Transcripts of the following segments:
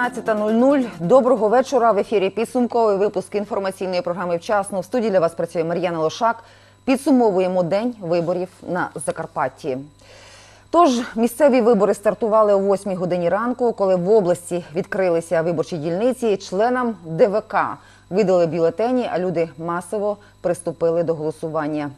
19.00. Доброго вечора. В ефірі підсумковий випуск інформаційної програми «Вчасно». В студії для вас працює Мар'яна Лошак. Підсумовуємо день виборів на Закарпатті. Тож місцеві вибори стартували о 8 годині ранку, коли в області відкрилися виборчі дільниці. Членам ДВК видали бюлетені, а люди масово приступили до голосування.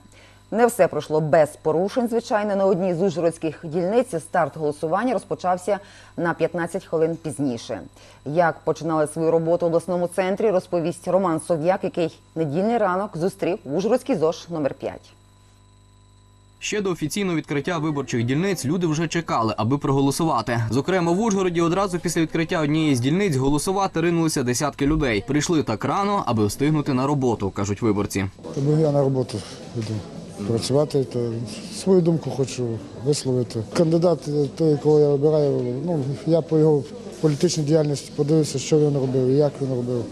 Не все пройшло без порушень. Звичайно, на одній з ужгородських дільниць старт голосування розпочався на 15 хвилин пізніше. Як починали свою роботу в обласному центрі, розповість Роман Сов'як, який недільний ранок зустрів в Ужгородський ЗОЖ номер 5 Ще до офіційного відкриття виборчих дільниць люди вже чекали, аби проголосувати. Зокрема, в Ужгороді одразу після відкриття однієї з дільниць голосувати ринулися десятки людей. Прийшли так рано, аби встигнути на роботу, кажуть виборці. Тому я на роботу йду працювати, то свою думку хочу висловити. Кандидат, той, кого я обираю, ну я по його політичній діяльності подивився, що він робив і як він робив.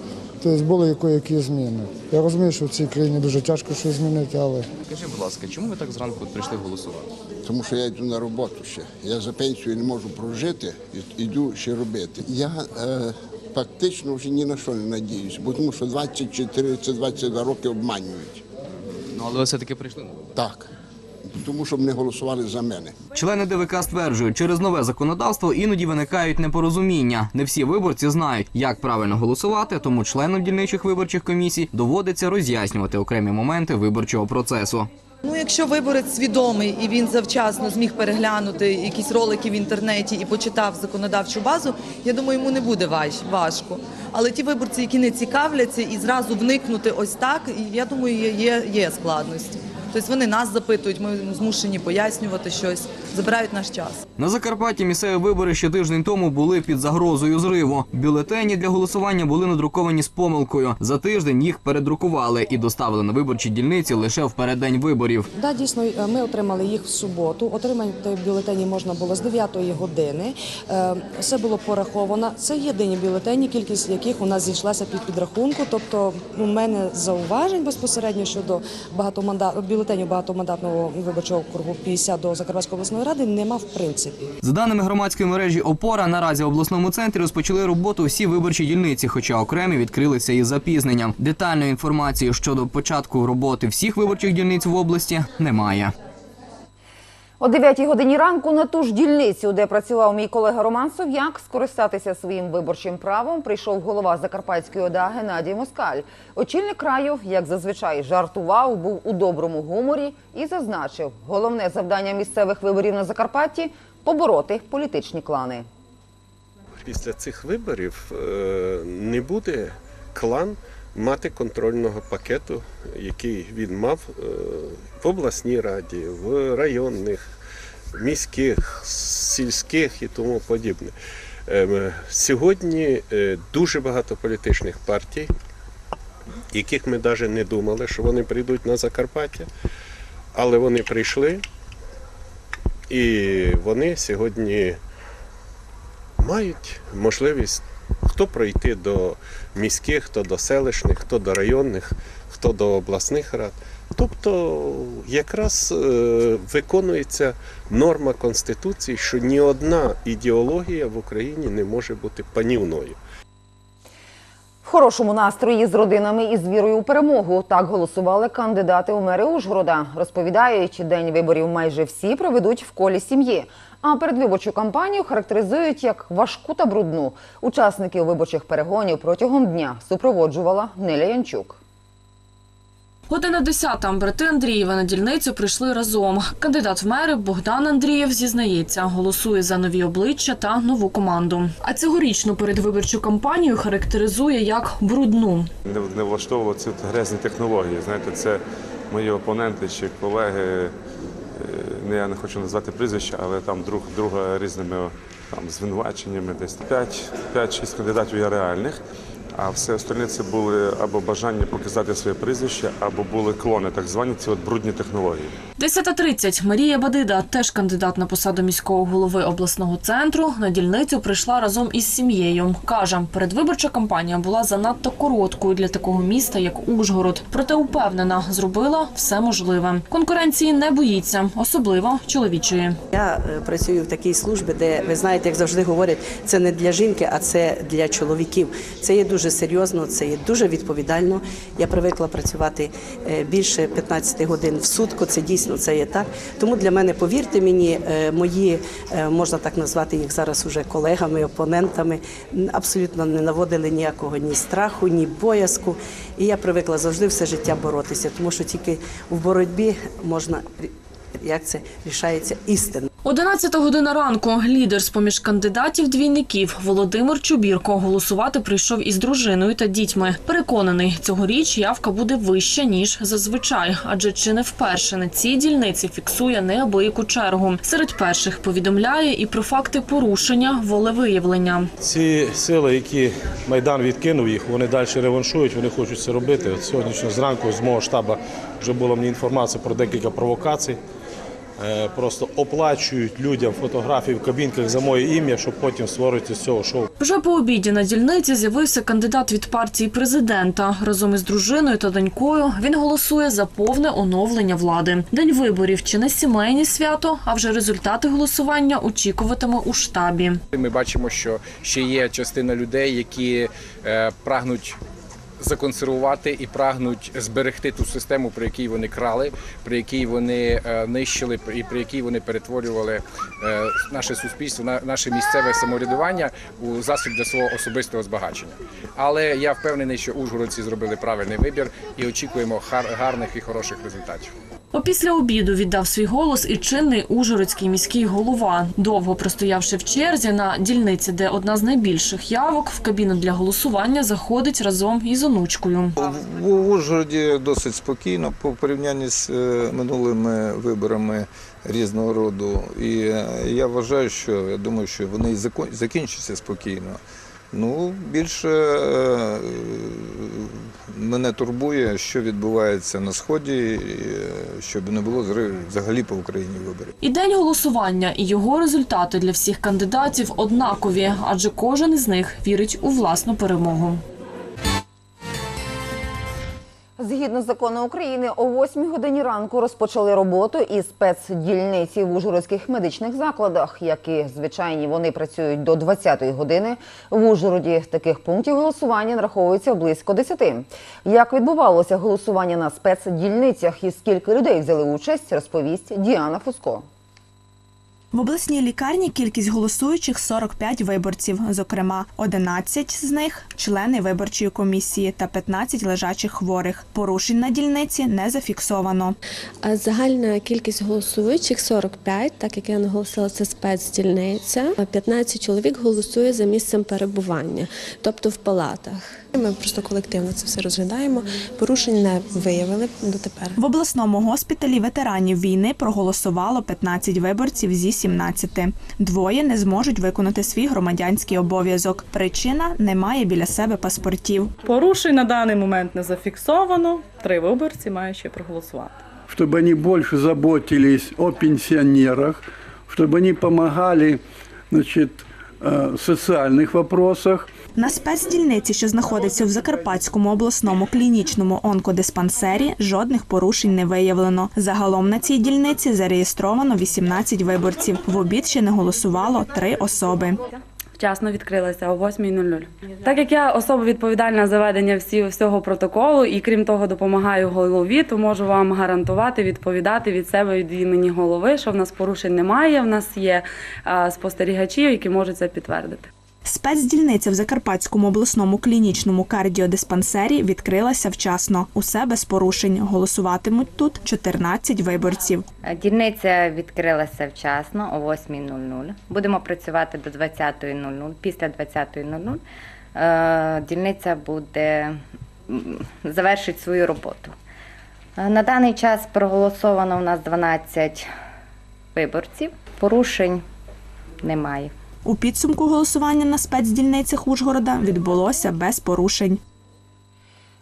Тобто були які, які зміни. Я розумію, що в цій країні дуже тяжко щось змінити, але Скажи, будь ласка, чому ви так зранку прийшли голосувати? Тому що я йду на роботу ще. Я за пенсію не можу прожити, і- йду ще робити. Я е, фактично вже ні на що не надіюся, бо тому що 24 це 22 роки обманюють. Ну але ви все-таки прийшли. Так. Тому що не голосували за мене. Члени ДВК стверджують, через нове законодавство іноді виникають непорозуміння. Не всі виборці знають, як правильно голосувати, тому членам дільничих виборчих комісій доводиться роз'яснювати окремі моменти виборчого процесу. Ну, якщо виборець свідомий і він завчасно зміг переглянути якісь ролики в інтернеті і почитав законодавчу базу, я думаю, йому не буде важ- важко. Але ті виборці, які не цікавляться і зразу вникнути ось так, я думаю, є, є складності. Тобто вони нас запитують, ми змушені пояснювати щось, забирають наш час. На Закарпатті місцеві вибори ще тиждень тому були під загрозою зриву. Бюлетені для голосування були надруковані з помилкою. За тиждень їх передрукували і доставили на виборчі дільниці лише в переддень виборів. Да, дійсно, е, ми отримали їх в суботу. Отримати бюлетені можна було з 9 години. Е, Все було пораховано. Це єдині бюлетені, кількість яких у нас зійшлася під підрахунку. Тобто, у мене зауважень безпосередньо щодо багатоманда... бюлетенів багатомандатного виборчого округу 50 до Закарпатської обласної ради нема в принципі. За даними громадської мережі Опора, наразі в обласному центрі розпочали роботу всі виборчі дільниці, хоча окремі відкрилися із запізненням. Детальної інформації щодо початку роботи всіх виборчих дільниць в області немає. О 9 годині ранку на ту ж дільницю, де працював мій колега Роман Сов'як, скористатися своїм виборчим правом прийшов голова Закарпатської ОДА Геннадій Москаль. Очільник краю, як зазвичай, жартував, був у доброму гуморі і зазначив, головне завдання місцевих виборів на Закарпатті побороти політичні клани. після цих виборів е, не буде клан мати контрольного пакету, який він мав е, в обласній раді, в районних, міських, сільських і тому подібне. Ем, Сьогодні е, дуже багато політичних партій, яких ми навіть не думали, що вони прийдуть на Закарпаття, але вони прийшли, і вони сьогодні мають можливість хто пройти до міських, хто до селищних, хто до районних, хто до обласних рад. Тобто якраз е, виконується норма Конституції, що ні одна ідеологія в Україні не може бути панівною. В хорошому настрої з родинами і з вірою у перемогу. Так голосували кандидати у мери Ужгорода. Розповідають, день виборів майже всі проведуть в колі сім'ї. А передвиборчу кампанію характеризують як важку та брудну. Учасників виборчих перегонів протягом дня супроводжувала Неля Янчук. Година десята брати Андрієва на дільницю прийшли разом. Кандидат в мери Богдан Андрієв зізнається, голосує за нові обличчя та нову команду. А цьогорічну передвиборчу кампанію характеризує як брудну. не, не влаштовував ці грязні технології. Знаєте, це мої опоненти чи колеги. Е, я не хочу назвати прізвища, але там друг друга різними там звинуваченнями. Десь 5-6 кандидатів є реальних. А все остальне це були або бажання показати своє прізвище, або були клони, так звані ці от брудні технології. 10.30. Марія Бадида, теж кандидат на посаду міського голови обласного центру, на дільницю прийшла разом із сім'єю. Каже, передвиборча кампанія була занадто короткою для такого міста, як Ужгород. Проте упевнена, зробила все можливе. Конкуренції не боїться, особливо чоловічої. Я е, працюю в такій службі, де ви знаєте, як завжди говорять, це не для жінки, а це для чоловіків. Це є дуже серйозно, це є дуже відповідально. Я привикла працювати е, більше 15 годин в сутку. Це дійсно це є так. Тому для мене, повірте мені, е, мої е, можна так назвати їх зараз уже колегами, опонентами, абсолютно не наводили ніякого ні страху, ні боязку. І я привикла завжди все життя боротися, тому що тільки в боротьбі можна як це рішається істина. 11 година ранку. Лідер з поміж кандидатів-двійників Володимир Чубірко голосувати прийшов із дружиною та дітьми. Переконаний, цьогоріч явка буде вища ніж зазвичай, адже чи не вперше на цій дільниці фіксує неабияку чергу. Серед перших повідомляє і про факти порушення волевиявлення. Ці сили, які Майдан відкинув їх, вони далі реваншують, вони хочуть це робити. От сьогоднішньо зранку з мого штабу вже була мені інформація про декілька провокацій. Е, Просто оплачують людям фотографії в кабінках за моє ім'я, щоб потім створити з цього шоу. Вже по обіді на дільниці з'явився кандидат від партії президента. Разом із дружиною та донькою він голосує за повне оновлення влади. День виборів чи не сімейне свято, а вже результати голосування очікуватиме у штабі. Ми бачимо, що ще є частина людей, які е, прагнуть законсервувати і прагнуть зберегти ту систему, при якій вони крали, при якій вони е, нищили і при якій вони перетворювали е, наше суспільство, на наше місцеве самоврядування у засіб для свого особистого збагачення. Але я впевнений, що ужгородці зробили правильний вибір і очікуємо гар- гарних і хороших результатів. Опісля обіду віддав свій голос і чинний ужгородський міський голова. Довго простоявши в черзі на дільниці, де одна з найбільших явок, в кабіну для голосування заходить разом із онучкою. В Ужгороді досить спокійно по порівнянні з е, минулими виборами різного роду. І е, я вважаю, що я думаю, що вони закінчаться спокійно. Ну, більше е, мене турбує, що відбувається на сході, е, щоб не було взагалі по Україні виборів. І день голосування, і його результати для всіх кандидатів однакові, адже кожен із них вірить у власну перемогу. Згідно з законом України, о 8 годині ранку розпочали роботу і спецдільниці в ужгородських медичних закладах, які звичайні вони працюють до 20-ї години. В Ужгороді таких пунктів голосування нараховується близько 10. Як відбувалося голосування на спецдільницях і скільки людей взяли участь, розповість Діана Фуско. В обласній лікарні кількість голосуючих 45 виборців, зокрема 11 з них члени виборчої комісії та 15 лежачих хворих. Порушень на дільниці не зафіксовано. Загальна кількість голосуючих 45, так як я наголосила, це спецдільниця. А 15 чоловік голосує за місцем перебування, тобто в палатах. Ми просто колективно це все розглядаємо. Порушень не виявили дотепер. В обласному госпіталі ветеранів війни проголосувало 15 виборців зі 17. Двоє не зможуть виконати свій громадянський обов'язок. Причина немає біля себе паспортів. Порушень на даний момент не зафіксовано. Три виборці мають ще проголосувати. чтобы они больше заботились о пенсионерах, чтобы они помогали значит, э, в социальных вопросах. на спецдільниці, що знаходиться в Закарпатському обласному клінічному онкодиспансері, жодних порушень не виявлено. Загалом на цій дільниці зареєстровано 18 виборців. В обід ще не голосувало три особи. вчасно відкрилася о 8.00. Так як я особа відповідальна за ведення всі, всього протоколу і крім того допомагаю голові, то можу вам гарантувати, відповідати від себе від імені голови, що в нас порушень немає. В нас є спостерігачі, які можуть це підтвердити. Спецдільниця в Закарпатському обласному клінічному кардіодиспансері відкрилася вчасно. Усе без порушень. Голосуватимуть тут 14 виборців. Дільниця відкрилася вчасно о 8.00. Будемо працювати до 20.00. Після 20.00 е, дільниця буде завершить свою роботу. Е, На даний час проголосовано у нас 12 виборців. Порушень немає. У підсумку голосування на спецдільницях Ужгорода відбулося без порушень.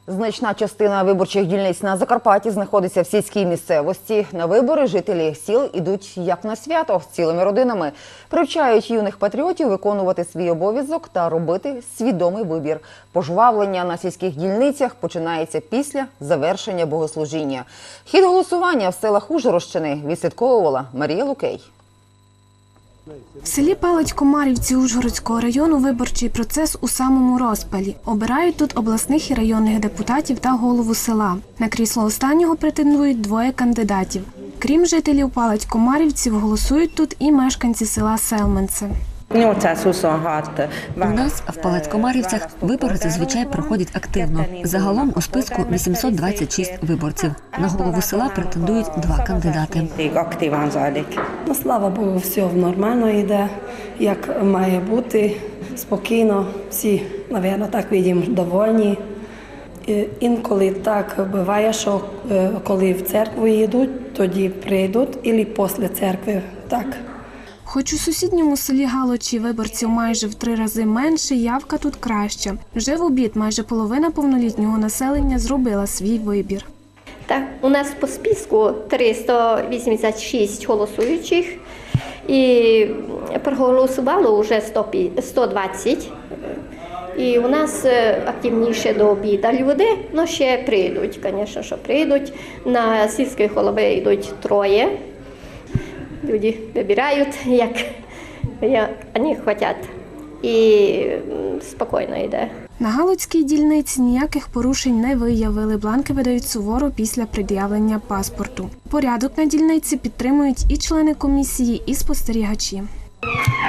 Значна частина виборчих дільниць на Закарпатті знаходиться в сільській місцевості. На вибори жителі сіл ідуть як на свято цілими родинами, привчають юних патріотів виконувати свій обов'язок та робити свідомий вибір. Пожвавлення на сільських дільницях починається після завершення богослужіння. Хід голосування в селах Ужгородщини відслідковувала Марія Лукей. В селі Палич Комарівці Ужгородського району виборчий процес у самому розпалі. Обирають тут обласних і районних депутатів та голову села. На крісло останнього претендують двоє кандидатів. Крім жителів Палець-Комарівців, голосують тут і мешканці села Селменце. 826 У нас в Палацькомарівцях вибори зазвичай проходять активно. Загалом у списку 826 виборців. На голову села претендують два кандидати. Ну, слава Богу, все нормально йде, як має бути, спокійно. Всі, напевно, так видимо, довольні. Інколи так буває, що е, коли в церкву йдуть, тоді прийдуть, і після церкви так. Хоч у сусідньому селі Галочі виборців майже в три рази менше, явка тут краща. Вже в обід майже половина повнолітнього населення зробила свій вибір. Так, у нас по списку 386 голосуючих і проголосувало вже 100 пі- 120. І у нас е, активніше до обіда люди, ну ще прийдуть, звісно, що прийдуть. На сільські голови йдуть троє. Люди выбирают, як, як вони хочуть. І спокійно йде. На Галицькій дільниці ніяких порушень не виявили. Бланки видають суворо після пред'явлення паспорту. Порядок на дільниці підтримують і члени комісії, і спостерігачі.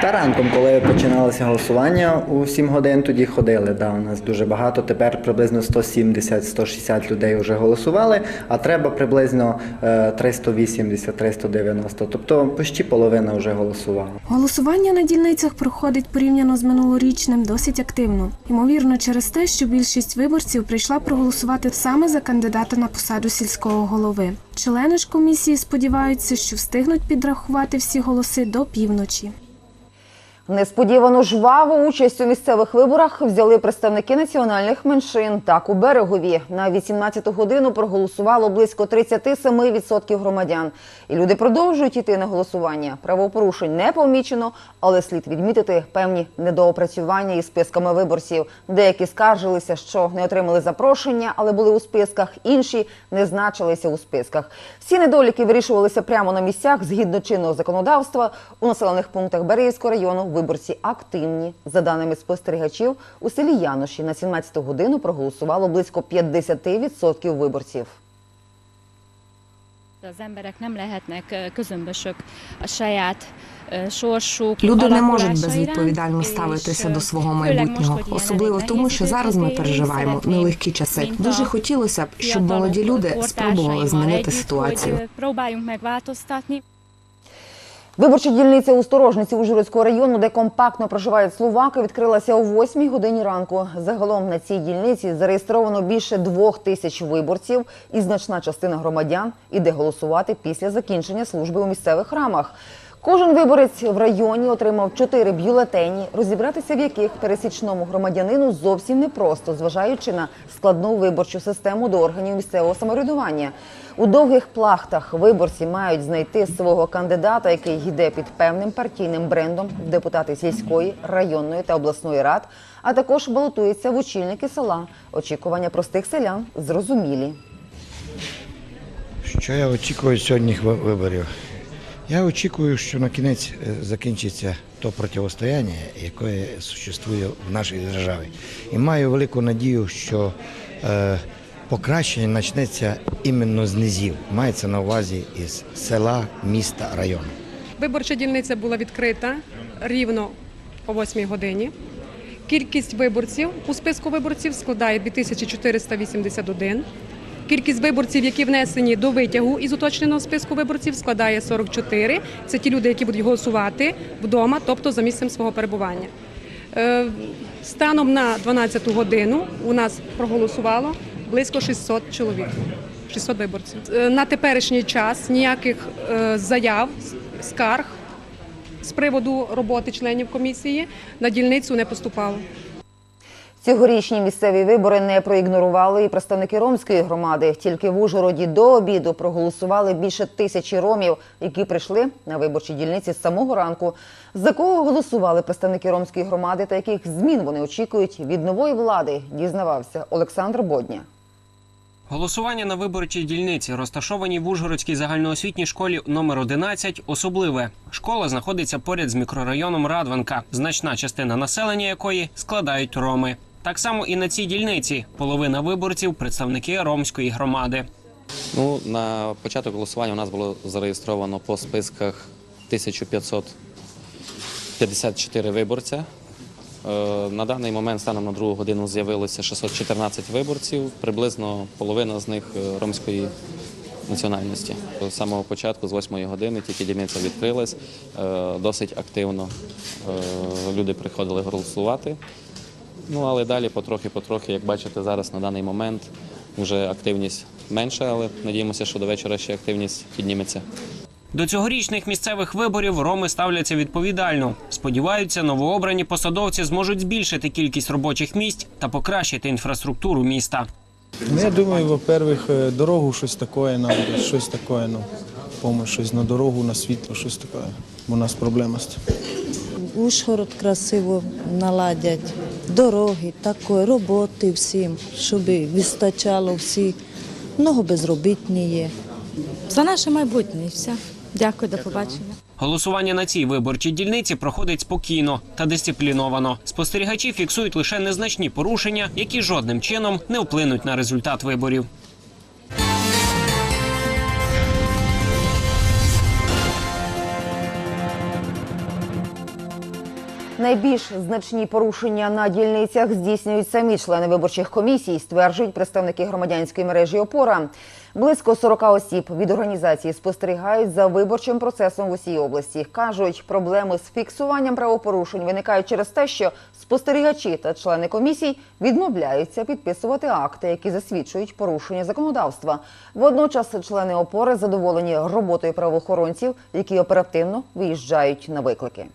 Та ранком, коли починалося голосування, у 7 годин тоді ходили. Да, у нас дуже багато. Тепер приблизно 170-160 людей вже голосували, а треба приблизно е, 380-390. Тобто почти половина вже голосувала. Голосування на дільницях проходить порівняно з минулорічним досить активно. Ймовірно, через те, що більшість виборців прийшла проголосувати саме за кандидата на посаду сільського голови. Члени ж комісії сподіваються, що встигнуть підрахувати всі голоси до півночі. Несподівано жваву участь у місцевих виборах взяли представники національних меншин. Так, у берегові на 18-ту годину проголосувало близько 37% громадян. І люди продовжують йти на голосування. Правопорушень не помічено, але слід відмітити певні недоопрацювання із списками виборців. Деякі скаржилися, що не отримали запрошення, але були у списках. Інші не значилися у списках. Всі недоліки вирішувалися прямо на місцях згідно чинного законодавства у населених пунктах Берегівського району. Виборці активні. За даними спостерігачів, у селі Яноші на 17-ту годину проголосувало близько 50% виборців. Ö, sorsuk. Люди не можуть безвідповідально ставитися до свого майбутнього, особливо тому, що зараз ми переживаємо нелегкі часи. Дуже хотілося б, щоб молоді люди спробували змінити ситуацію. Виборча дільниця у Сторожниці Ужгородського району, де компактно проживають словаки, відкрилася о 8 годині ранку. Загалом на цій дільниці зареєстровано більше двох тисяч виборців, і значна частина громадян іде голосувати після закінчення служби у місцевих храмах. Кожен виборець в районі отримав чотири бюлетені, розібратися в яких пересічному громадянину зовсім непросто, зважаючи на складну виборчу систему до органів місцевого самоврядування. У довгих плахтах виборці мають знайти свого кандидата, який йде під певним партійним брендом в депутати сільської, районної та обласної рад, а також балотується в очільники села. Очікування простих селян зрозумілі. Що я очікую ви- виборів? Я очікую, що на кінець е, закінчиться то протистояння, яке существує в нашій державі. І маю велику надію, що е, покращення почнеться іменно з низів. Мається на увазі із села, міста, району. Виборча дільниця була відкрита рівно о 8 годині. Кількість виборців у списку виборців складає 2481. Кількість виборців, які внесені до витягу із уточненого списку виборців, складає 44. Це ті люди, які будуть голосувати вдома, тобто за місцем свого перебування. Е, Станом на 12 годину у нас проголосувало близько 600 чоловік, 600 виборців. Е, На теперішній час ніяких е, заяв, скарг з приводу роботи членів комісії на дільницю не поступало. Цьогорічні місцеві вибори не проігнорували і представники ромської громади. Тільки в Ужгороді до обіду проголосували більше тисячі ромів, які прийшли на виборчі дільниці з самого ранку. За кого голосували представники ромської громади та яких змін вони очікують від нової влади, дізнавався Олександр Бодня. Голосування на виборчій дільниці, розташованій в Ужгородській загальноосвітній школі номер 11, особливе. Школа знаходиться поряд з мікрорайоном Радванка, значна частина населення якої складають роми. Так само і на цій дільниці половина виборців представники ромської громади. Ну, на початок голосування у нас було зареєстровано по списках 1554 виборця. Е, На даний момент, станом на другу годину, з'явилося 614 виборців, приблизно половина з них е, ромської національності. З самого початку, з 8 години, тільки дільниця відкрилась, е, досить активно люди приходили голосувати. Ну, але далі потрохи-потрохи, як бачите, зараз на даний момент вже активність менша, але надіємося, що до вечора ще активність підніметься. До цьогорічних місцевих виборів роми ставляться відповідально. Сподіваються, новообрані посадовці зможуть збільшити кількість робочих місць та покращити інфраструктуру міста. Ну, я думаю, во-первых, е, дорогу щось таке нам, щось таке, ну, помощь, щось на дорогу, на світло, щось таке. Бо у нас проблема з цим. Ужгород красиво наладять, дороги, такої роботи всім, щоб вистачало всі. Много безробітні є. За наше майбутнє і все. Дякую, до побачення. Голосування на цій виборчій дільниці проходить спокійно та дисципліновано. Спостерігачі фіксують лише незначні порушення, які жодним чином не вплинуть на результат виборів. Найбільш значні порушення на дільницях здійснюють самі члени виборчих комісій, стверджують представники громадянської мережі ОПОРА. Близько 40 осіб від організації спостерігають за виборчим процесом в усій області. кажуть, проблеми з фіксуванням правопорушень виникають через те, що спостерігачі та члени комісій відмовляються підписувати акти, які засвідчують порушення законодавства. Водночас члени опори задоволені роботою правоохоронців, які оперативно виїжджають на виклики.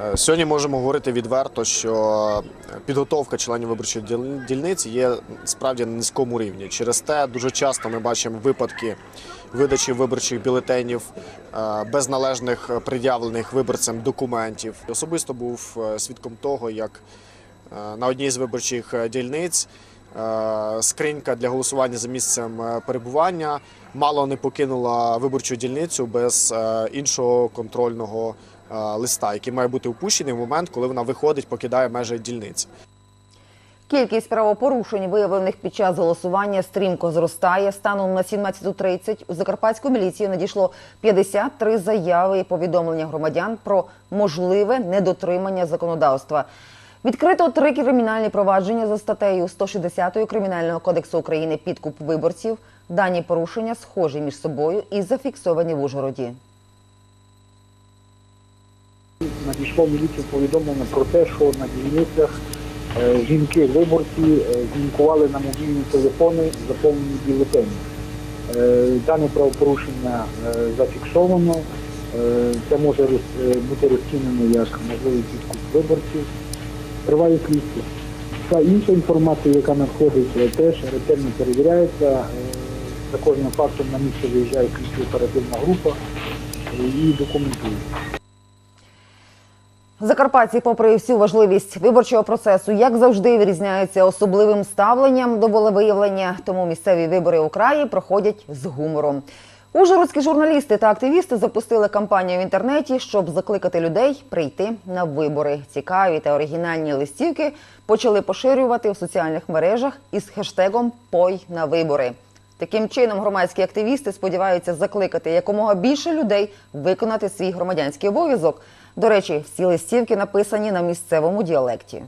Е, Сьогодні можемо говорити відверто, що підготовка членів виборчих діл- дільниць є справді на низькому рівні. Через те дуже часто ми бачимо випадки видачі виборчих бюлетенів е, без належних пред'явлених виборцям документів. Особисто був е, свідком того, як на одній з виборчих дільниць скринька для голосування за місцем перебування мало не покинула виборчу дільницю без іншого контрольного листа, який має бути опущений в момент, коли вона виходить, покидає межі дільниці. Кількість правопорушень, виявлених під час голосування, стрімко зростає. Станом на 17.30 у Закарпатську міліцію надійшло 53 заяви і повідомлення громадян про можливе недотримання законодавства. Відкрито три кримінальні провадження за статтею 160 Кримінального кодексу України підкуп виборців. Дані порушення схожі між собою і зафіксовані в Ужгороді. Надійшло міліцію повідомлення про те, що на дільницях е, жінки-виборці е, на мобільні телефони заповнені бюлетені. Е, Дане правопорушення зафіксовано. Це може бути розцінено як можливий підкуп виборців. Триває слідство. Та інша інформація, яка надходить, теж ретельно перевіряється. За кожним фактом на місце виїжджає слідчо оперативна група і документує. Закарпатці, попри всю важливість виборчого процесу, як завжди, відрізняються особливим ставленням до волевиявлення, тому місцеві вибори у краї проходять з гумором. Ужгородські журналісти та активісти запустили кампанію в інтернеті, щоб закликати людей прийти на вибори. Цікаві та оригінальні листівки почали поширювати в соціальних мережах із хештегом Пой на вибори. Таким чином, громадські активісти сподіваються закликати якомога більше людей виконати свій громадянський обов'язок. До речі, всі листівки написані на місцевому діалекті.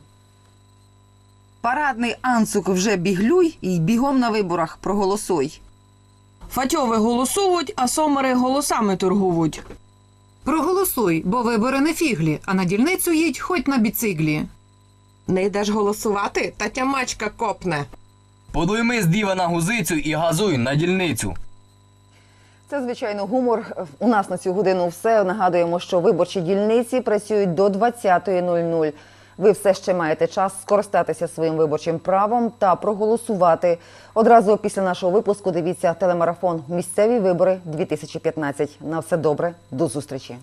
Парадний анцук вже біглюй і бігом на виборах проголосуй. Фатьови голосують, а сомери голосами торгують. Проголосуй, бо вибори не фіглі, а на дільницю їдь хоч на біциклі. Не йдеш голосувати, та тямачка копне. Подуйми з діва на гузицю і газуй на дільницю. Це звичайно гумор. У нас на цю годину все. Нагадуємо, що виборчі дільниці працюють до 20.00. Ви все ще маєте час скористатися своїм виборчим правом та проголосувати. Одразу після нашого випуску дивіться телемарафон Місцеві вибори 2015. На все добре, до зустрічі.